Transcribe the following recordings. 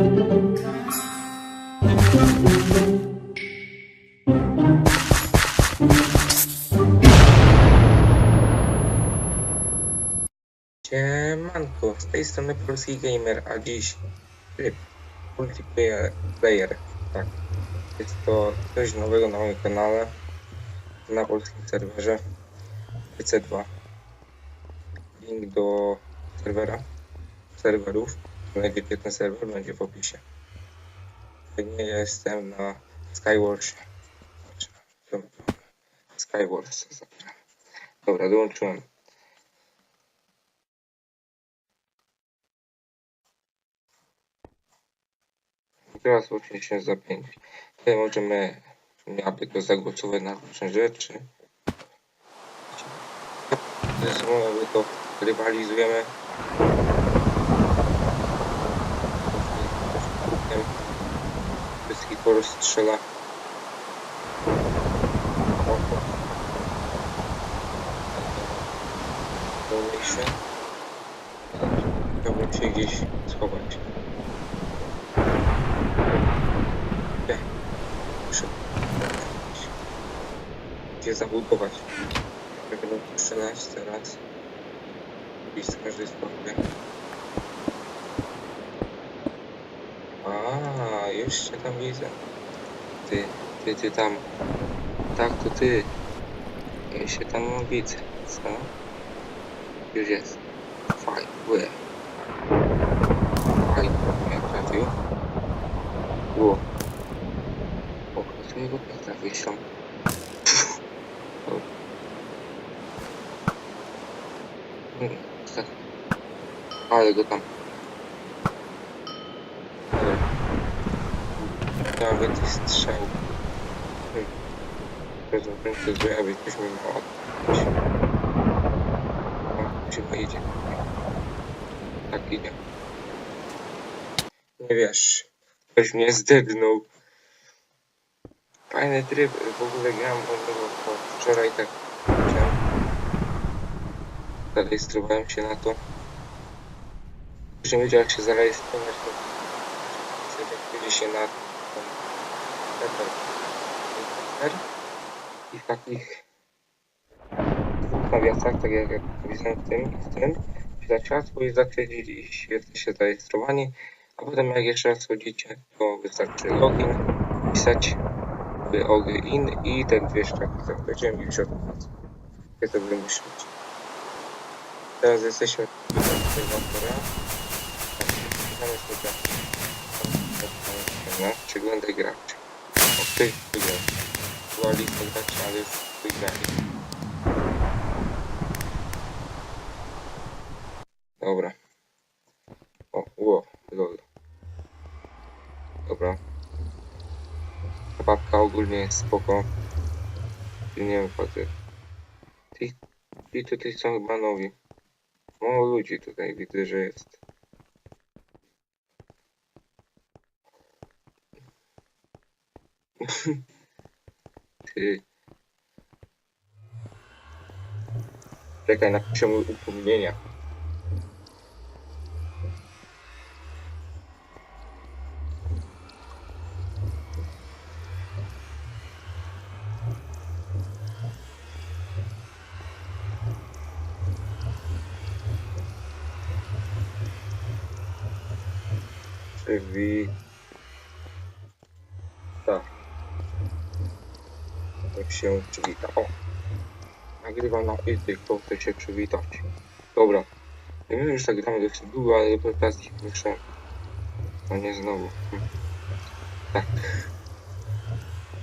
Siemanko, z tej strony Polski Gamer, a dziś tryb multiplayer, player, tak. Jest to coś nowego na moim kanale, na polskim serwerze PC2. Link do serwera, serwerów, znajdziecie ten serwer, będzie w opisie. Nie jestem na Skywarsie. Skywars, zabieram. Dobra, dołączyłem. Teraz właśnie się za 5. Tutaj możemy aby to zagłosować na różne rzeczy. Ze sobą aby to rywalizujemy. Wszystkich porozstrzela. Donation. Chciałbym się gdzieś schować. Gdzie zabudować? Jak będą strzelać teraz. Gdzieś z każdej strony. A, już się tam widzę. Ty, ty, ty tam. Tak, to ty. Ja się tam widzę. Co? Już jest. Fajnie, łe. Fajnie, jak trafił. Było. O, to jego tam. O. Hmm, tak. Ale go tam. Dobra. Miałem więcej strzał. Hmm. Złe, aby ktoś mi miał. Tak idzie. Nie wiesz. Ktoś mnie zdednął. Fajny tryb. W ogóle grałem bo wczoraj tak chciałem. Zarejestrowałem się na to. Już nie wiedział jak się zarejestrować, to sobie się na serwer i w takich dwóch nawiasach, tak jak, jak napisałem w tym i w tym, wpisać hasło i zatwierdzić i jesteście zarejestrowani. A potem jak jeszcze raz wchodzicie, to wystarczy login, wpisać login i te dwie sztabki zachodziłem i od was. Jak to wymyślić. Teraz jesteśmy w obserwatora. Przeglądaj graczy. Wygrał. Była lista graczy, ale już wygrali. Dobra. O, ło, lol. Dobra. Ta ogólnie jest spoko. Nie wiem, facet. Ci, ci tutaj są chyba nowi. Mało ludzi tutaj widzę, że jest. Ty. Czekaj, napiszę mu upomnienia. Drzwi. Się przywita. O! Nagrywam na ty, kto chce się przywitać. Dobra. Wiem, że tak gramy dość długo, ale do okazji muszę. No nie znowu. Hm. Tak.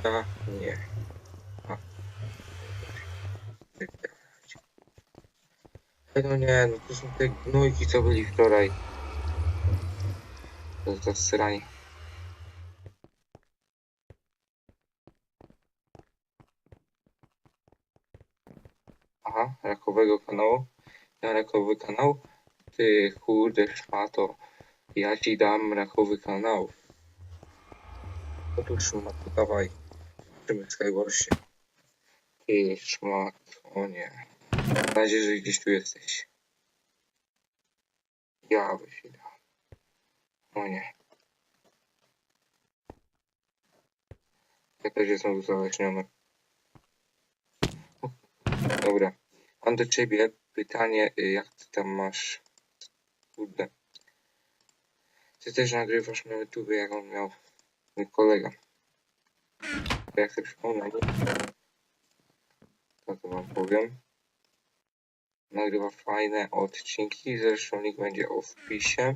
A, nie. A. No nie, no to są te gnojki, co byli wczoraj. To jest zasranie. nowego kanału, na rakowy kanał. Ty kurde szmato, ja ci dam rakowy kanał. Otóż szmato, dawaj, zobaczymy Skywarsie. Ty szmato, nie. Mam nadzieję, że gdzieś tu jesteś. Ja by się dał. O nie. Ja też jestem uzależniony. Dobra. Mam do ciebie pytanie, y, jak ty tam masz... Kurde. Ty też nagrywasz na YouTube, jak on miał mój kolega. To jak sobie przypomnę, to to wam powiem. Nagrywa fajne odcinki, zresztą link będzie o wpisie.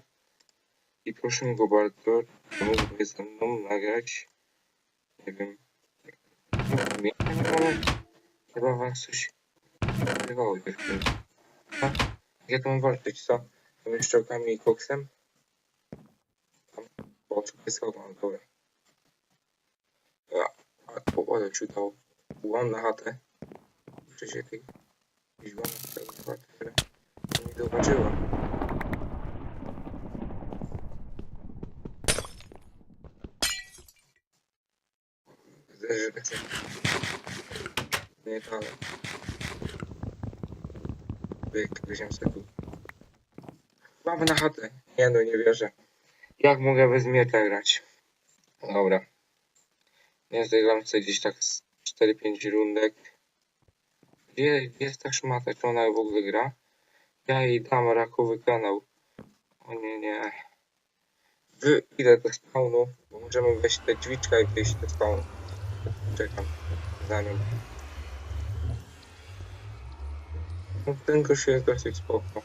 I proszę go bardzo, czy mógłby ze mną nagrać, nie wiem, chyba was coś nagrywało dziewczyny. A, jak mam walczyć, co? Tymi szczołkami i koksem? Tam, o, co jest mam, dobra. A, a, ale ci udało. Byłam na chatę. Wcześniej tej, gdzieś byłam na chatę, które nie. Zależy, że Nie ale... Byk, weźmiemy tu. Mamy na chatę. Nie no, nie wierzę. Jak mogę bez miecza grać? Dobra. Ja zagram sobie gdzieś tak z 4-5 rundek. Gdzie gdzie jest ta szmata? Czy ona w ogóle gra? Ja jej dam rakowy kanał. O nie, nie. Wy, idę do spawnu, bo możemy wejść te drzwiczka i wyjść do spawnu. Czekam za nią. No, ten gość jest dosyć spoko.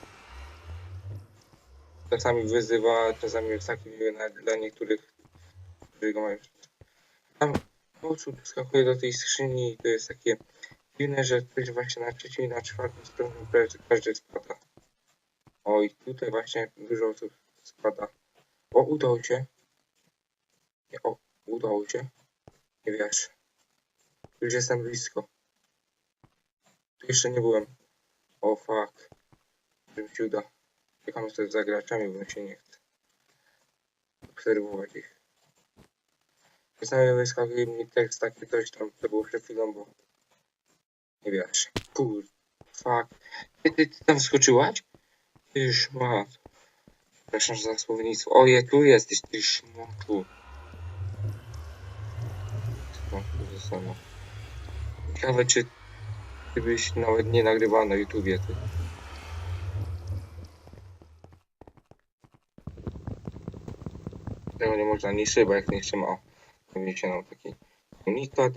Czasami wyzywa, czasami jest taki nawet dla niektórych, którzy go mają. Tam oczu skakuje do tej skrzyni i to jest takie dziwne, że ktoś właśnie na trzeciej i na czwartym stronie każdy spada. Oj, tutaj właśnie dużo osób spada. O, udało się. Nie, o, udało się. Nie wiesz. Już jestem blisko. Tu jeszcze nie byłem. O fuck. Że mi się uda. Czekam sobie za graczami, bo się nie chce. Obserwować ich. Czasami wyskakuje mi tekst taki coś tam, to było przed chwilą, bo... Nie wiesz. Kur... Fuck. Ty, ty, ty tam skoczyłaś? Ty szmat. Przepraszam za słownictwo. Oje, tu jesteś, ty szmatu. Szmatu ze sobą. Ciekawe, czy ty byś nawet nie nagrywała na YouTubie, ty. Tego nie można niszczyć, bo jak niszczymy, o, pojawi się nam taki komunikat.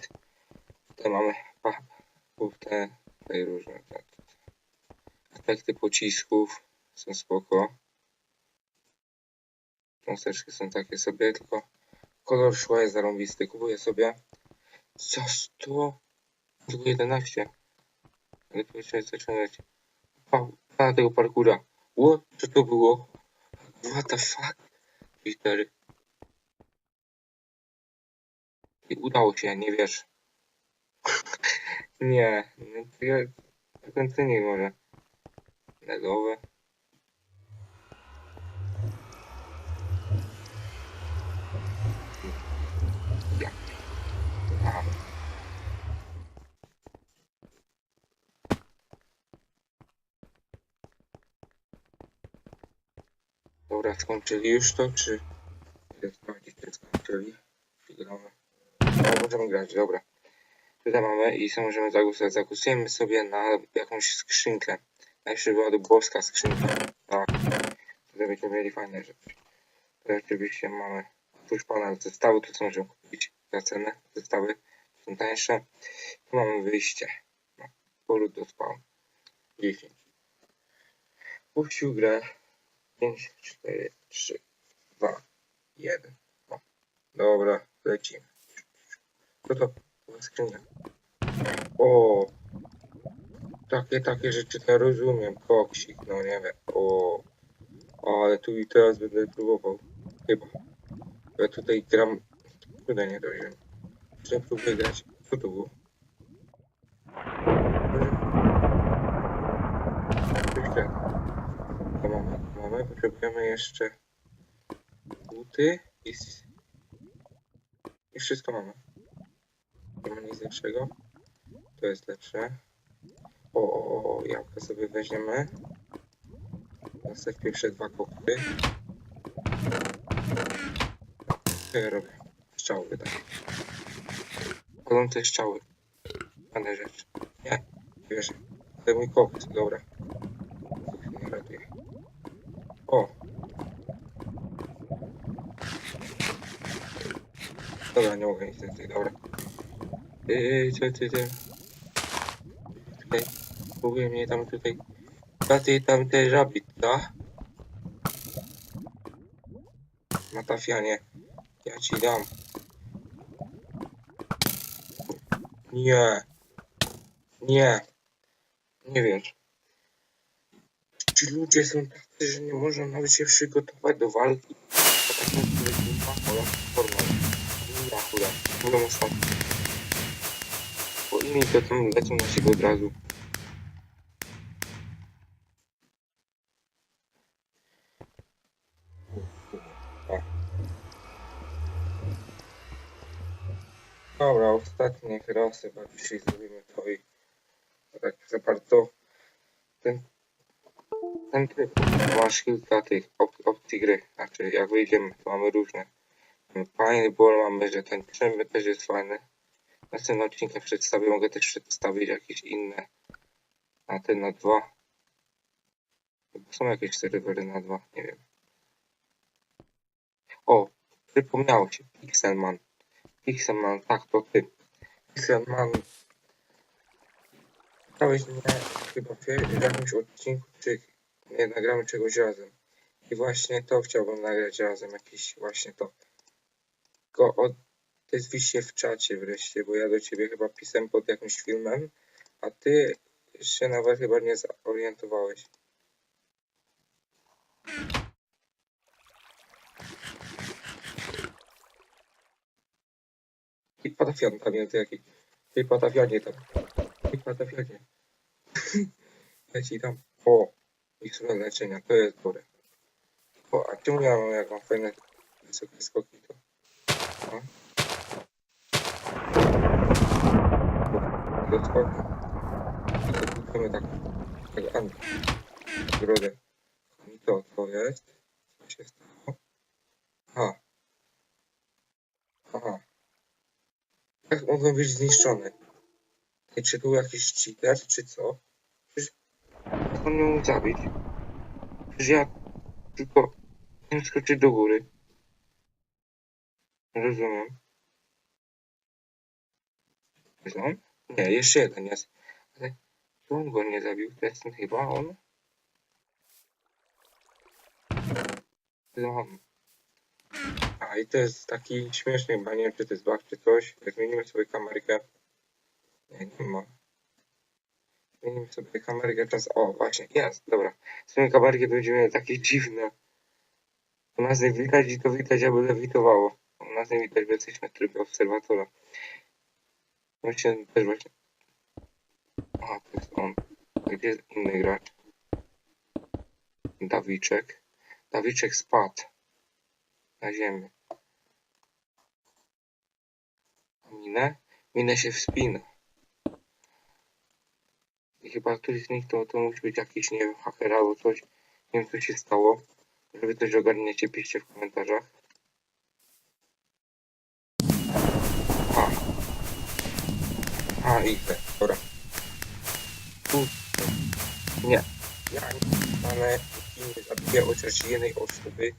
Tutaj mamy te, te różne te, efekty pocisków, są spoko. Cząsteczki są takie sobie, tylko kolor szła jest zarąbisty. Kupuję sobie za 100, tylko 11. Proszę zaczynać. O, na tego parkura. What? Co to było? What the fuck? Litery. I udało się, nie wiesz. nie, no to ja zakończenie może. Legowe. Dobra, skończyli już to, czy... Idę sprawdzić, czy skończyli. Czy gramy. No, możemy grać, dobra. Tutaj mamy i sobie możemy zagłosować. Zagłosujemy sobie na jakąś skrzynkę. Najpierw była dubowska skrzynka. Tak. Tutaj będziemy mieli fajne rzeczy. Tutaj oczywiście mamy tuż panel zestawu, tu co możemy kupić za cenę. Zestawy są tańsze. Tu mamy wyjście. No, powrót do spawn. 10. Puścił grę. 5, 4, 3, 2, 1. No. Dobra, lecimy. Co to? Skrzynia. O! Takie, takie rzeczy to rozumiem. Koksik, no nie wiem. O! Ale tu i teraz będę próbował. Chyba. Ja tutaj gram... Kurde, nie dojrzę. Chcę próbuję grać. Co to było? Jeszcze. To mamy, Potrzebujemy jeszcze buty i... I wszystko mamy. Nie ma nic lepszego. To jest lepsze. O, o, o, jabłka sobie weźmiemy. Następnie pierwsze dwa kokty. Co ja robię? Strzał wydaje. Palące strzały. Fajna rzecz. Nie, nie wierzę. To mój koks, dobra. Nie ratuję. O! Dobra, nie mogę nic więcej, dobra. Yy, co ty, ty? Tutaj, próbuje mnie tam tutaj. A ty tam te żabit, da? Matafianie, ja ci dam. Nie. Nie. Nie wiesz. Ci ludzie są tacy, że nie można nawet się przygotować do walki. A takim, który nie ma pola formą. Ja chuda. Mówią stąd. Bo to tam lecą na siebie od razu. Dobra, ostatnie raz chyba dzisiaj zrobimy to i tak za bardzo ten ten tryb masz kilka tych op opcji gry, znaczy jak wyjdziemy to mamy różne. Fajny ball mamy, że ten trzemy też jest fajny. W następnym odcinku przedstawię, mogę też przedstawić jakieś inne na ten na dwa. Chyba są jakieś serwery na dwa, nie wiem. O, przypomniało się, Pixelman. Pixelman, tak, to ty. Pixelman. Pytałeś mnie chyba w jakimś odcinku, czy nie nagramy czegoś razem. I właśnie to chciałbym nagrać razem, jakieś właśnie to. Tylko odezwij się w czacie wreszcie, bo ja do ciebie chyba pisałem pod jakimś filmem, a ty się nawet chyba nie zorientowałeś. I patafian jest jaki. Ty patafianie tam. Ty patafianie. ja ci tam. O, miksturę leczenia, to jest dobre. O, a czemu ja mam jak mam fajne wysokie skoki to? O. Do skoku. Kupimy tak. Tak, Anny. Brodę. I to, stało? Aha. Aha. Jak mogą być zniszczone? Ej, czy był jakiś cheater, czy co? Przecież jak on mógł zabić? Przecież ja tylko skoczyć do góry. Rozumiem. On? Nie, jeszcze jeden jest. Ale to on go nie zabił, to jest chyba on? On. A i to jest taki śmieszny, chyba nie wiem czy to jest bug czy coś. Zmienimy sobie kamerkę. Nie, nie ma. Zmienimy sobie kamerkę czas. O, właśnie, jest, dobra. Swoją kamerkę to będzie miało takie dziwne. U nas nie widać i to widać, aby lewitowało. Nie widać, bo jesteśmy w trybie obserwatora. Właśnie też właśnie. A, to jest on. Gdzie jest inny gracz? Dawiczek. Dawiczek spadł na ziemię. A minę? Minę się wspina. I chyba któryś z nich to, to musi być jakiś, nie wiem, haker albo coś. Nie wiem, co się stało. Żeby coś ogarniecie, piszcie w komentarzach. A, i te, dobra. Tu. Nie. Ja nie zostanę i nie zabiję chociaż jednej osoby.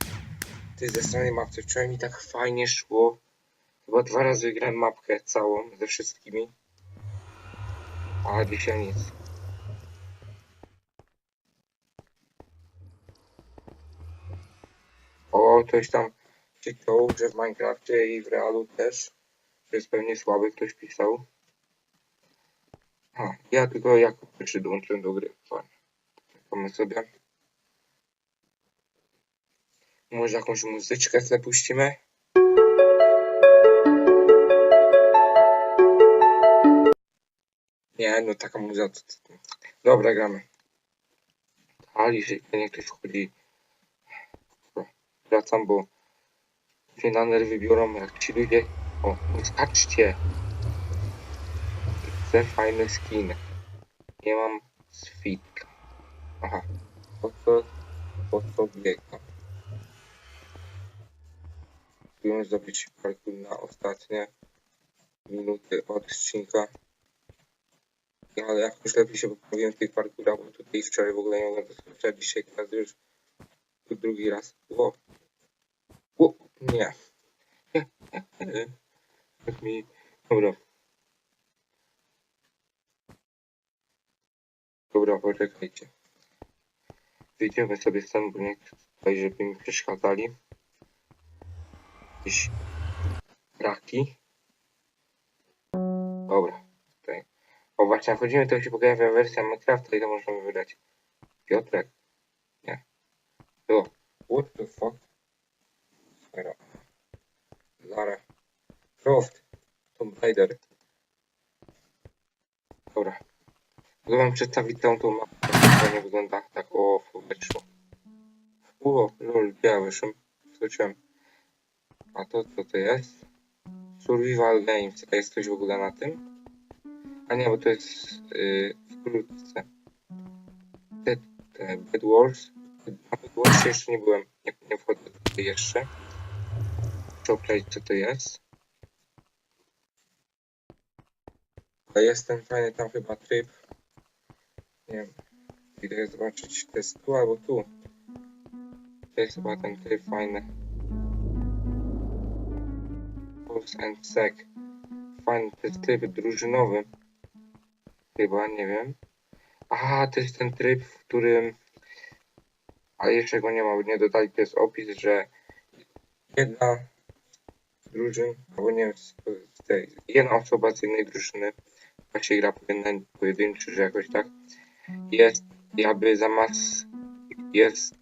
Ty ze strony mapy. Wczoraj mi tak fajnie szło. Chyba dwa razy wygrałem mapkę całą ze wszystkimi. A dzisiaj nic. O, ktoś tam czytał, że w Minecrafcie i w Realu też. Że jest pewnie słaby, ktoś pisał. A, ja tylko jako pierwszy do gry. Fajnie. Czekamy sobie. Może jakąś muzyczkę sobie puścimy? Nie, no taka muza Dobra, gramy. Ali, że nie ktoś wchodzi. Wracam, bo się na nerwy biorą, jak ci ludzie... O, nie skaczcie! Chcę fajny skin. Nie mam sweetka. Aha. Po co... Po co biegam? Spróbujemy zrobić parkour na ostatnie. minuty odcinka. Ja, ale jakoś lepiej się poprawiłem w tych parkurach, bo tutaj wczoraj w ogóle nie mogłem to skończyć, dzisiaj teraz już tu drugi raz. Ło. Ło. Nie. Tak mi... Dobra. Dobra, poczekajcie. Wyjdziemy sobie stąd, bo nie tutaj, żeby mi przeszkadzali. Jakieś raki. Dobra, tutaj. O właśnie, wchodzimy, to się pojawia wersja Minecrafta i to możemy wydać. Piotrek. Nie. O, what the fuck? Sfera. Lara. Croft. Tomb Raider. Dobra. Mogę wam przedstawić całą tą mapę, jak nie wygląda tak o powietrzu. O, lol, biały szum. Skoczyłem. A to co to jest? Survival Games. A jest coś w ogóle na tym? A nie, bo to jest yy, wkrótce. Te, te Bed Wars. Na Bed Wars jeszcze nie byłem. Nie, nie wchodzę tutaj jeszcze. Muszę obczaić co to jest. Ale jest ten fajny tam chyba tryb. Nie wiem. Idę zobaczyć, to jest tu albo tu. To jest chyba ten tryb fajny. Pulse and Sec. Fajny, to jest tryb drużynowy. Chyba, nie wiem. Aha, to jest ten tryb, w którym... Ale jeszcze go nie ma, bo nie dodali, to jest opis, że jedna drużyn, albo nie wiem, z, jedna osoba z jednej drużyny, właśnie gra pojedyn- pojedynczy, że jakoś tak, jest jakby zamiast, jest,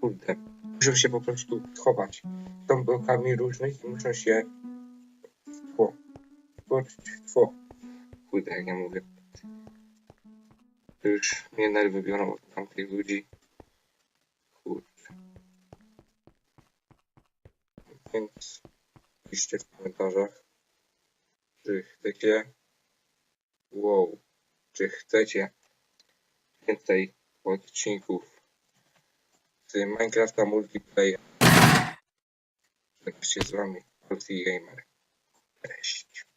kurde, muszą się po prostu schować. Są blokami różnych i muszą się w tło, wtłoczyć w tło. Kurde, jak ja mówię. To już mnie nerwy biorą od tamtych ludzi. Kurde. Więc piszcie w komentarzach, czy chcecie, wow, czy chcecie więcej odcinków z Minecrafta Multiplayer. Żegnam się z wami, Polski Gamer. Cześć.